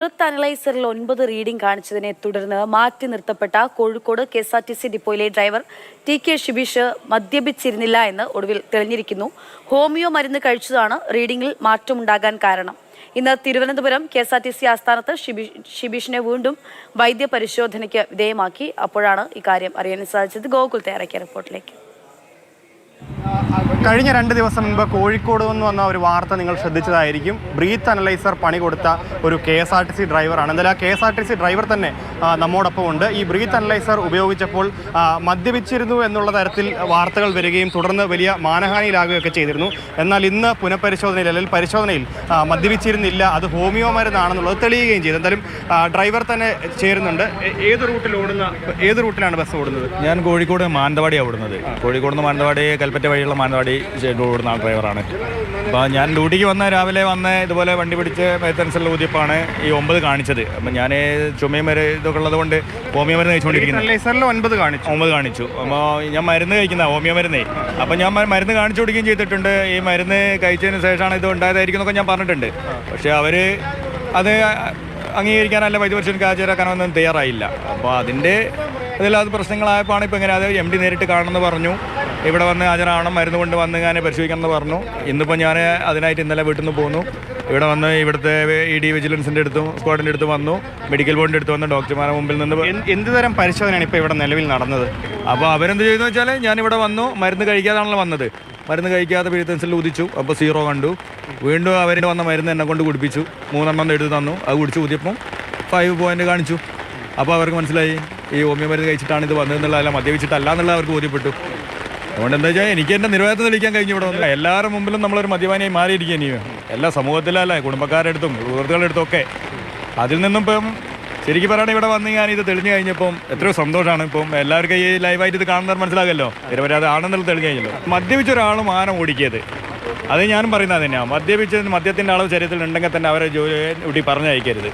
Breath അനലൈസറിൽ ഒൻപത് reading കാണിച്ചതിനെ തുടർന്ന് മാറ്റി നിർത്തപ്പെട്ട Kozhikode K S R T C ഡിപ്പോയിലെ driver T K Shibeesh മദ്യപിച്ചിരുന്നില്ല എന്ന് ഒടുവിൽ തെളിഞ്ഞിരിക്കുന്നു. ഹോമിയോ മരുന്ന് കഴിച്ചതാണ് റീഡിംഗിൽ മാറ്റമുണ്ടാകാൻ കാരണം. ഇന്ന് Thiruvananthapuram K S R T C ആസ്ഥാനത്ത് ഷിബീഷിനെ വീണ്ടും വൈദ്യപരിശോധനയ്ക്ക് വിധേയമാക്കി. അപ്പോഴാണ് ഇക്കാര്യം അറിയാൻ സാധിച്ചത്. ഗോകുൽ തയ്യാറാക്കിയ റിപ്പോർട്ടിലേക്ക് കഴിഞ്ഞ രണ്ട് ദിവസം മുൻപ് കോഴിക്കോട് നിന്ന് വന്ന ഒരു വാർത്ത നിങ്ങൾ ശ്രദ്ധിച്ചതായിരിക്കും. ബ്രീത്ത് അനലൈസർ പണി കൊടുത്ത ഒരു K S R T C ഡ്രൈവറാണ്. എന്തായാലും ആ K S R T C driver തന്നെ നമ്മോടൊപ്പം ഉണ്ട്. ഈ ബ്രീത്ത് അനലൈസർ ഉപയോഗിച്ചപ്പോൾ മദ്യപിച്ചിരുന്നു എന്നുള്ള തരത്തിൽ വാർത്തകൾ വരികയും തുടർന്ന് വലിയ മാനഹാനിയിലാകുകയൊക്കെ ചെയ്തിരുന്നു. എന്നാൽ ഇന്ന് പുനഃപരിശോധനയിൽ അല്ലെങ്കിൽ പരിശോധനയിൽ മദ്യപിച്ചിരുന്നില്ല. അത് ഹോമിയോ മരുന്നാണെന്നുള്ളത് തെളിയുകയും ചെയ്തു. എന്തായാലും ഡ്രൈവർ തന്നെ ചേരുന്നുണ്ട്. ഏത് റൂട്ടിൽ ഓടുന്ന ഏത് റൂട്ടിലാണ് ബസ് ഓടുന്നത്? ഞാൻ കോഴിക്കോട് മാനന്തവാടിയാണ് ഓടുന്നത്. കോഴിക്കോട് നിന്ന് മാനന്തവാടി കൽപ്പറ്റ വഴിയുള്ള മാനന്തവാടി ഓടുന്ന ഡ്രൈവറാണ്. അപ്പോൾ ഞാൻ ഡ്യൂട്ടിക്ക് വന്ന രാവിലെ വന്ന് ഇതുപോലെ വണ്ടി പിടിച്ച് മേത്തൻസിൽ ഊതിയപ്പോഴാണ് ഈ ഒമ്പത് കാണിച്ചത്. അപ്പം ഞാൻ ചുമയും വരെ ഇതൊക്കെ ഉള്ളത് കൊണ്ട് ഹോമിയോ മരുന്ന് കഴിച്ചുകൊണ്ടിരിക്കുന്നത് ഒൻപത് കാണിച്ചു. ഒമ്പത് കാണിച്ചു. അപ്പോൾ ഞാൻ മരുന്ന് കഴിക്കുന്ന ഹോമിയോ മരുന്നേ. അപ്പം ഞാൻ മരുന്ന് കാണിച്ചു കൊടുക്കുകയും ചെയ്തിട്ടുണ്ട്. ഈ മരുന്ന് കഴിച്ചതിന് ശേഷമാണ് ഇത് ഉണ്ടായതായിരിക്കും എന്നൊക്കെ ഞാൻ പറഞ്ഞിട്ടുണ്ട്. പക്ഷേ അവർ അത് അംഗീകരിക്കാനല്ല വൈദ്യപരിശോധനയ്ക്ക് ഹാജരാക്കാനൊന്നും തയ്യാറായില്ല. അപ്പോൾ അതിന്റെ അതിൽ അത് പ്രശ്നങ്ങളായപ്പോഴാണ് ഇപ്പോൾ ഇങ്ങനെ അത് എം ഡി നേരിട്ട് കാണണമെന്ന് പറഞ്ഞു. ഇവിടെ വന്ന് ഹാജരാവണം മരുന്ന് കൊണ്ട് വന്ന് ഞാൻ പരിശോധിക്കണം എന്ന് പറഞ്ഞു. ഇന്നിപ്പോൾ ഞാൻ അതിനായിട്ട് ഇന്നലെ വീട്ടിൽ നിന്ന് പോന്നു. ഇവിടെ വന്ന് ഇവിടുത്തെ ഇ ഡി വിജിലൻസിന്റെ അടുത്തും സ്ക്വാഡിന്റെ അടുത്ത് വന്നു. മെഡിക്കൽ ബോർഡിന്റെ അടുത്ത് വന്ന് ഡോക്ടർമാരുടെ മുമ്പിൽ നിന്ന് എന്ത് തരം പരിശോധനയാണ് ഇപ്പോൾ ഇവിടെ നിലവിൽ നടന്നത്? അപ്പോൾ അവരെന്ത് ചെയ്തെന്ന് വെച്ചാൽ ഞാനിവിടെ വന്നു. മരുന്ന് കഴിക്കാതാണല്ലോ വന്നത്. മരുന്ന് കഴിക്കാതെ പിഴുത്തൻസിൽ ഉദിച്ചു. അപ്പോൾ സീറോ കണ്ടു. വീണ്ടും അവരുടെ വന്ന മരുന്ന് എന്നെ കൊണ്ട് കുടിപ്പിച്ചു. മൂന്നെണ്ണം എടുത്ത് തന്നു. അത് കുടിച്ച് ഊതിയപ്പം ഫൈവ് പോയിന്റ് കാണിച്ചു. അപ്പോൾ അവർക്ക് മനസ്സിലായി. ഈ ഹോമിയോ മരുന്ന് കഴിച്ചിട്ടാണ് ഇത് വന്നതെന്നുള്ളതല്ല മദ്യപിച്ചിട്ടല്ല എന്നുള്ളത് അവർക്ക് ബോധ്യപ്പെട്ടു. അതുകൊണ്ട് എന്താ വെച്ചാൽ എനിക്ക് എന്റെ നിരോധനത്തിൽ തെളിയിക്കാൻ കഴിഞ്ഞു ഇവിടെ വന്നില്ല. എല്ലാവരുടെ മുമ്പിലും നമ്മളൊരു മദ്യപാനിയായി മാറിയിരിക്കുക ഇനി എല്ലാ സമൂഹത്തിലല്ല കുടുംബക്കാരുടെ അടുത്തും സുഹൃത്തുക്കളുടെ അടുത്തും ഒക്കെ. അതിൽ നിന്നും ഇപ്പം ശരിക്കും പറയുകയാണെങ്കിൽ ഇവിടെ വന്ന് ഞാൻ ഇത് തെളിഞ്ഞു കഴിഞ്ഞപ്പം എത്രയോ സന്തോഷമാണ്. ഇപ്പം എല്ലാവർക്കും ഈ ലൈവായിട്ട് ഇത് കാണുന്നവർ മനസ്സിലാകല്ലോ. നിരപരാധ ആണെന്നുള്ള തെളിഞ്ഞു കഴിഞ്ഞല്ലോ. മദ്യപിച്ച ഒരാൾ മാനം ഓടിക്കിയത്. അത് ഞാനും പറയുന്നത് തന്നെയാണ് മദ്യപിച്ച മദ്യത്തിന്റെ അളവ് ശരീരത്തിൽ ഉണ്ടെങ്കിൽ തന്നെ അവരെ ജോലി ഡ്യൂട്ടി പറഞ്ഞയക്കരുത്.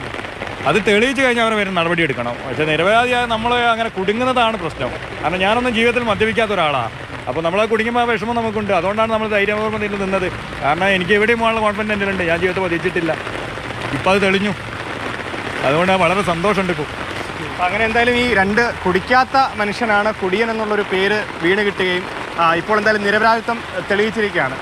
അത് തെളിയിച്ചു കഴിഞ്ഞാൽ അവരെ വരും നടപടി എടുക്കണം. പക്ഷേ നിരപരാധിയായ നമ്മൾ അങ്ങനെ കുടുങ്ങുന്നതാണ് പ്രശ്നം. കാരണം ഞാനൊന്നും ജീവിതത്തിൽ മദ്യപിക്കാത്ത ഒരാളാണ് അപ്പോൾ നമ്മൾ കുടുങ്ങുമ്പോൾ ആ വിഷമം നമുക്കുണ്ട്. അതുകൊണ്ടാണ് നമ്മൾ ധൈര്യപൂർവം ഇതിൽ നിന്നത്. കാരണം എനിക്ക് എവിടെയും പോകാനുള്ള കോൺഫിഡൻസ് എന്റെ ഉണ്ട് ഞാൻ ജീവിതത്തിൽ വധിച്ചിട്ടില്ല ഇപ്പം അത് തെളിഞ്ഞു. അതുകൊണ്ട് വളരെ സന്തോഷമുണ്ട് ഇപ്പോൾ അങ്ങനെ എന്തായാലും ഈ രണ്ട് കുടിക്കാത്ത മനുഷ്യനാണ് കുടിയൻ എന്നുള്ളൊരു പേര് വീണ് കിട്ടുകയും ഇപ്പോൾ എന്തായാലും നിരപരാധിത്വം തെളിയിച്ചിരിക്കുകയാണ്.